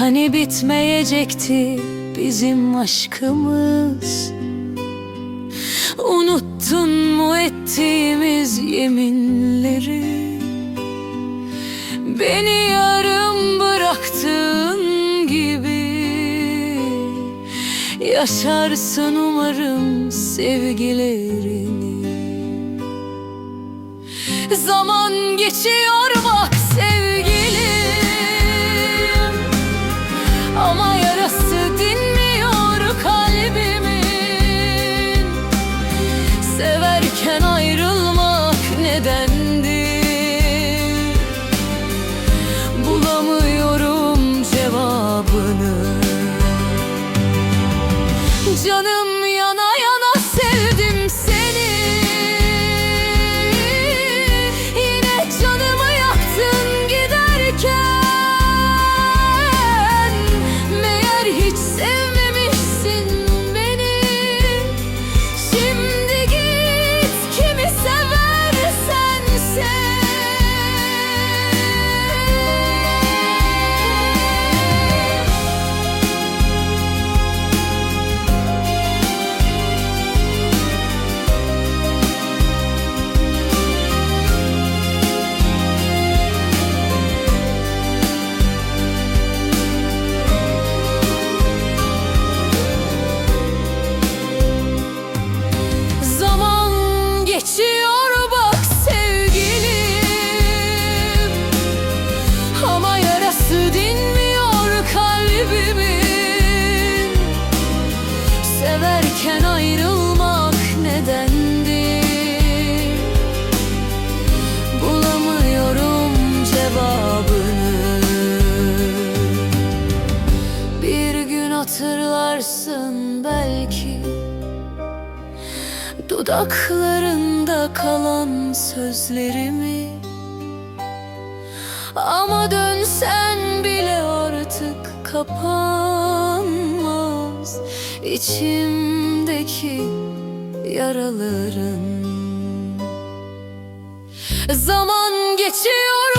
Hani bitmeyecekti bizim aşkımız? Unuttun mu ettiğimiz yeminleri? Beni yarım bıraktığın gibi Yaşarsın umarım sevgilerini. Zaman geçiyor Then. Dudaklarında kalan sözlerimi. Ama dönsen bile artık kapanmaz içimdeki yaraların. Zaman geçiyor